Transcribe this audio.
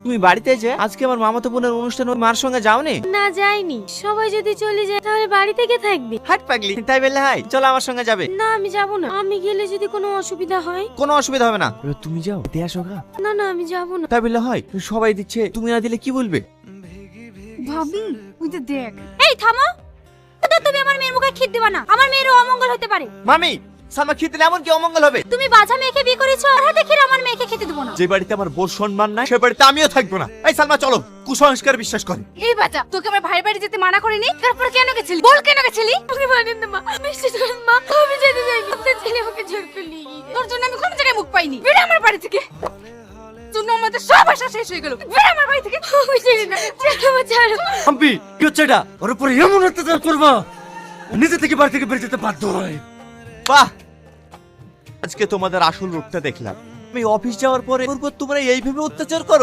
তুমি বাড়িতে যে? আজকে আমার মামাতো বোনের অনুষ্ঠান ওই মার সঙ্গে যাওনি? না যাইনি। সবাই যদি চলে যায় তাহলে বাড়ি থেকে থাকবে? হাট পাগলি তাই বললে হাই চলো আমার সঙ্গে যাবে। না আমি যাব না। আমি গেলে যদি কোনো অসুবিধা হয়? কোনো অসুবিধা হবে না। এবার তুমি যাও দিয়ে আসো গা না না আমি যাব না। তাই বললে হয় সবাই দিচ্ছে তুমি না দিলে কি বলবে? ভাবি ওই যে দেখ। এই থামো! তো তুমি আমার মেয়ের মুখে খিদ দিবা না। আমার মেয়েরও অমঙ্গল হতে পারে। মামি সামা খেতে দিলে এমন কি অমঙ্গল হবে? তুমি বাজা মেয়েকে বিয়ে করেছ? যে বাড়িতে আমার বোর সম্মান নাই সে বাড়িতে আমিও থাকব না। এই সালমা চলো কুসংস্কার বিশ্বাস করে। এই বাচ্চা তোকে আমার ভাইয়ের বাড়ি যেতে মানা করিনি? তারপর কেন গেছিলি? বল কেন গেছিলি? আমাকে মানেন না মা। বিশ্বাস করেন মা আমি যেতে না আপনার ছেলে আমাকে জোর করে নিয়ে তোর জন্য আমি কোনো জায়গায় মুখ পাইনি। বেড়ে আমার বাড়ি থেকে। জন্য আমাদের সব আশা শেষ হয়ে গেল। বেড়ে আমার বাড়ি থেকে। আমি ছেড়ে না ছেড়ে আমার ছাড়ো। হাম্পি কি হচ্ছে এটা? ওর উপরে এমন অত্যাচার করবা? নিজে থেকে বাড়ি থেকে বেরিয়ে যেতে বাধ্য হয়। বাহ! আজকে তোমাদের আসল রূপটা দেখলাম। আমি অফিস যাওয়ার পরে তোমরা এইভাবে অত্যাচার করো।